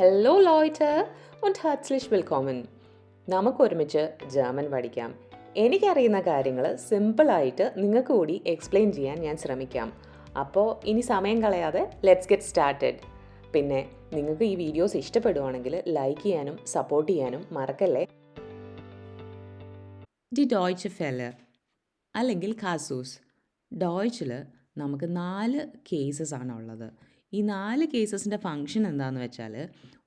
Hello ലോയ്റ്റ് und herzlich willkommen. നമുക്ക് ഒരുമിച്ച് ജർമ്മൻ പഠിക്കാം. എനിക്കറിയുന്ന കാര്യങ്ങൾ സിമ്പിളായിട്ട് നിങ്ങൾക്ക് കൂടി എക്സ്പ്ലെയിൻ ചെയ്യാൻ ഞാൻ ശ്രമിക്കാം. അപ്പോൾ ഇനി സമയം കളയാതെ ലെറ്റ്സ് ഗെറ്റ് സ്റ്റാർട്ടഡ് പിന്നെ നിങ്ങൾക്ക് ഈ വീഡിയോസ് ഇഷ്ടപ്പെടുവാണെങ്കിൽ ലൈക്ക് ചെയ്യാനും സപ്പോർട്ട് ചെയ്യാനും മറക്കല്ലേ? ഡി ഡോയ്ച്ച് ഫെല്ലർ അല്ലെങ്കിൽ കാസൂസ് ഡോയ്ച്ചിൽ നമുക്ക് നാല് കേസസ് ആണ് ഉള്ളത് ഈ നാല് കേസസിന്റെ ഫങ്ഷൻ എന്താണെന്ന് വെച്ചാൽ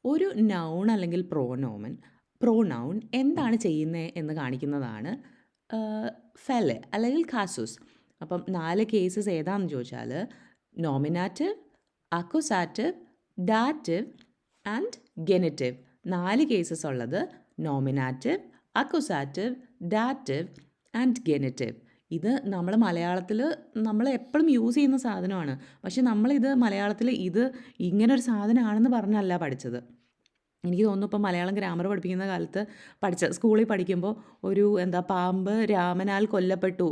ഒരു നൗൺ അല്ലെങ്കിൽ പ്രോനോമൻ പ്രോനൗൺ എന്താണ് ചെയ്യുന്നത് എന്ന് കാണിക്കുന്നതാണ് ഫെൽ അല്ലെങ്കിൽ കാസൂസ് അപ്പം നാല് കേസസ് ഏതാണെന്ന് ചോദിച്ചാൽ nominative accusative dative and genitive നാല് കേസസ് ഉള്ളത് nominative accusative dative and genitive ഇത് നമ്മൾ മലയാളത്തിൽ നമ്മൾ എപ്പോഴും യൂസ് ചെയ്യുന്ന സാധനമാണ്. പക്ഷെ നമ്മളിത് മലയാളത്തിൽ ഇത് ഇങ്ങനൊരു സാധനമാണെന്ന് പറഞ്ഞല്ല പഠിച്ചത്. എനിക്ക് തോന്നുന്നു ഇപ്പം മലയാളം ഗ്രാമർ പഠിപ്പിക്കുന്ന കാലത്ത് പഠിച്ച സ്കൂളിൽ പഠിക്കുമ്പോൾ ഒരു എന്താ പാമ്പ് രാമനാൽ കൊല്ലപ്പെട്ടു.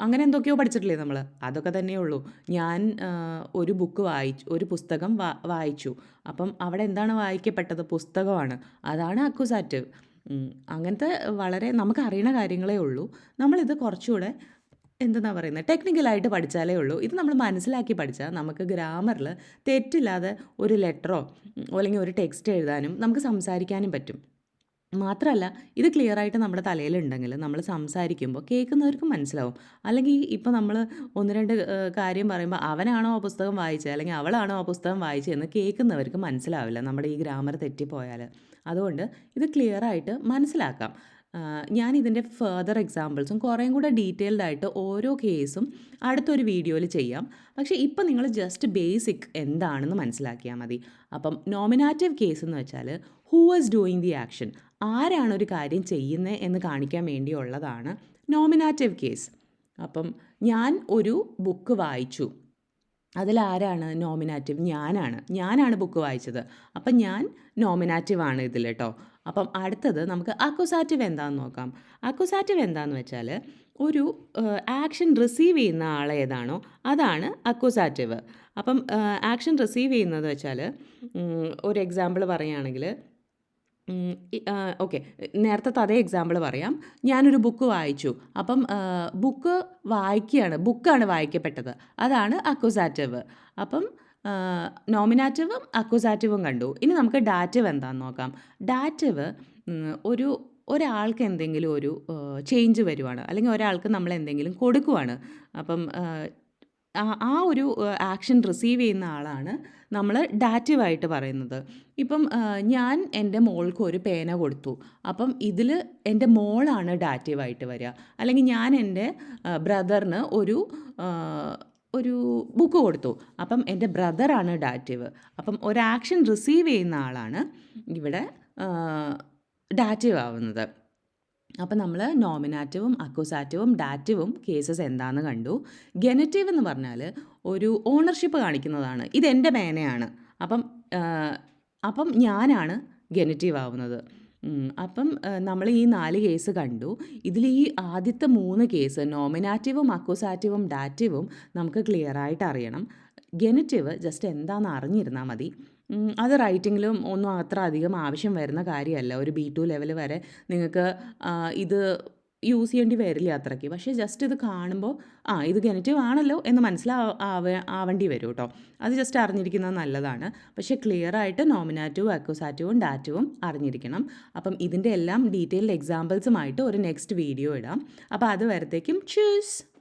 അങ്ങനെ എന്തൊക്കെയോ പഠിച്ചിട്ടില്ലേ നമ്മൾ അതൊക്കെ തന്നെയേ ഉള്ളൂ. ഞാൻ ഒരു ബുക്ക് വായിച്ചു ഒരു പുസ്തകം വായിച്ചു. അപ്പം അവിടെ എന്താണ് വായിക്കപ്പെട്ടത്? പുസ്തകമാണ്. അതാണ് അക്കുസാറ്റീവ് അങ്ങനത്തെ വളരെ നമുക്ക് അറിയണ കാര്യങ്ങളേ ഉള്ളൂ. നമ്മളിത് കുറച്ചുകൂടെ എന്തെന്നാ പറയുന്നത് ടെക്നിക്കലായിട്ട് പഠിച്ചാലേ ഉള്ളൂ. ഇത് നമ്മൾ മനസ്സിലാക്കി പഠിച്ചാൽ നമുക്ക് ഗ്രാമറിൽ തെറ്റില്ലാതെ ഒരു ലെറ്ററോ അല്ലെങ്കിൽ ഒരു ടെക്സ്റ്റ് എഴുതാനും നമുക്ക് സംസാരിക്കാനും പറ്റും. മാത്രമല്ല ഇത് ക്ലിയർ ആയിട്ട് നമ്മുടെ തലയിലുണ്ടെങ്കിൽ നമ്മൾ സംസാരിക്കുമ്പോൾ കേൾക്കുന്നവർക്കും മനസ്സിലാവും. അല്ലെങ്കിൽ ഇപ്പോൾ നമ്മൾ ഒന്ന് രണ്ട് കാര്യം പറയുമ്പോൾ അവനാണോ ആ പുസ്തകം വായിച്ചത് അല്ലെങ്കിൽ അവളാണോ ആ പുസ്തകം വായിച്ചത് എന്ന് കേൾക്കുന്നവർക്ക് മനസ്സിലാവില്ല നമ്മുടെ ഈ ഗ്രാമർ തെറ്റിപ്പോയാൽ അതുകൊണ്ട് ഇത് ക്ലിയർ ആയിട്ട് മനസ്സിലാക്കാം. ഞാൻ ഇതിന്റെ ഫർദർ എക്സാമ്പിൾസും കുറേയും കൂടെ ഡീറ്റെയിൽഡ് ആയിട്ട് ഓരോ കേസും അടുത്തൊരു വീഡിയോയിൽ ചെയ്യാം. പക്ഷേ ഇപ്പം നിങ്ങൾ ജസ്റ്റ് ബേസിക് എന്താണെന്ന് മനസ്സിലാക്കിയാൽ മതി. അപ്പം നോമിനാറ്റീവ് കേസ് എന്ന് വെച്ചാൽ who was doing the action ആരാണ് ഒരു കാര്യം ചെയ്യുന്നത് എന്ന് കാണിക്കാൻ വേണ്ടിയുള്ളതാണ് നോമിനാറ്റീവ് കേസ് അപ്പം ഞാൻ ഒരു ബുക്ക് വായിച്ചു. അതിലാരാണ് നോമിനാറ്റീവ് ഞാനാണ്. ഞാനാണ് ബുക്ക് വായിച്ചത്. അപ്പം ഞാൻ നോമിനാറ്റീവ് ആണ് ഇതിൽ കേട്ടോ അപ്പം അടുത്തത് നമുക്ക് അക്കുസാറ്റീവ് എന്താണെന്ന് നോക്കാം. അക്കുസാറ്റീവ് എന്താണെന്ന് വെച്ചാൽ ഒരു ആക്ഷൻ റിസീവ് ചെയ്യുന്ന ആൾ ഏതാണോ അതാണ് അക്കുസാറ്റീവ് അപ്പം ആക്ഷൻ റിസീവ് ചെയ്യുന്നത് വെച്ചാൽ ഒരു എക്സാമ്പിൾ പറയുകയാണെങ്കിൽ ഓക്കെ നേരത്തെ അതേ എക്സാമ്പിൾ പറയാം. ഞാനൊരു ബുക്ക് വായിച്ചു. അപ്പം ബുക്ക് വായിക്കുകയാണ് ബുക്കാണ് വായിക്കപ്പെട്ടത്. അതാണ് അക്കുസാറ്റീവ് അപ്പം നോമിനാറ്റീവും അക്കുസാറ്റീവും കണ്ടു. ഇനി നമുക്ക് ഡാറ്റീവ് എന്താണെന്ന് നോക്കാം. ഡാറ്റീവ് ഒരു ഒരാൾക്ക് എന്തെങ്കിലും ഒരു ചേഞ്ച് വരുവാണ്. അല്ലെങ്കിൽ ഒരാൾക്ക് നമ്മൾ എന്തെങ്കിലും കൊടുക്കുവാണ്. അപ്പം ആ, ഒരു ആക്ഷൻ റിസീവ് ചെയ്യുന്ന ആളാണ് നമ്മൾ ഡാറ്റീവായിട്ട് പറയുന്നത്. ഇപ്പം ഞാൻ എന്റെ മോൾക്ക് ഒരു പേന കൊടുത്തു. അപ്പം ഇതിൽ എന്റെ മോളാണ് ഡാറ്റീവായിട്ട് വരിക. അല്ലെങ്കിൽ ഞാൻ എന്റെ ബ്രദറിന് ഒരു ഒരു ബുക്ക് കൊടുത്തു. അപ്പം എന്റെ ബ്രദറാണ് ഡാറ്റീവ് അപ്പം ഒരു ആക്ഷൻ റിസീവ് ചെയ്യുന്ന ആളാണ് ഇവിടെ ഡാറ്റീവ് ആവുന്നത്. അപ്പം നമ്മൾ നോമിനാറ്റീവും അക്വസാറ്റീവും ഡാറ്റീവും കേസസ് എന്താണെന്ന് കണ്ടു. ഗെനറ്റീവ് എന്ന് പറഞ്ഞാൽ ഒരു ഓണർഷിപ്പ് കാണിക്കുന്നതാണ്. ഇതെന്റെ മേനയാണ്. അപ്പം അപ്പം ഞാനാണ് ഗെനറ്റീവ് ആവുന്നത്. അപ്പം നമ്മൾ ഈ നാല് കേസ് കണ്ടു. ഇതിൽ ഈ ആദ്യത്തെ മൂന്ന് കേസ് നോമിനാറ്റീവും അക്വസാറ്റീവും ഡാറ്റീവും നമുക്ക് ക്ലിയർ ആയിട്ട് അറിയണം. ഗെനറ്റീവ് ജസ്റ്റ് എന്താണെന്ന് അറിഞ്ഞിരുന്നാൽ മതി. അത് റൈറ്റിങ്ങിലും ഒന്നും അത്ര അധികം ആവശ്യം വരുന്ന കാര്യമല്ല. ഒരു ബി ടു ലെവൽ വരെ നിങ്ങൾക്ക് ഇത് യൂസ് ചെയ്യേണ്ടി വരില്ല അത്രയ്ക്ക്. പക്ഷേ ജസ്റ്റ് ഇത് കാണുമ്പോൾ ആ ഇത് ഗനറ്റീവ് ആണല്ലോ എന്ന് മനസ്സിലാവ ആവ- ആവേണ്ടി വരും കേട്ടോ അത് ജസ്റ്റ് അറിഞ്ഞിരിക്കുന്നത് നല്ലതാണ്. പക്ഷേ ക്ലിയർ ആയിട്ട് നോമിനാറ്റീവും അക്വസാറ്റീവും ഡാറ്റവും അറിഞ്ഞിരിക്കണം. അപ്പം ഇതിന്റെ എല്ലാം ഡീറ്റെയിൽഡ് എക്സാമ്പിൾസുമായിട്ട് ഒരു നെക്സ്റ്റ് വീഡിയോ ഇടാം. അപ്പോൾ അത് വരത്തേക്കും. ചൂസ്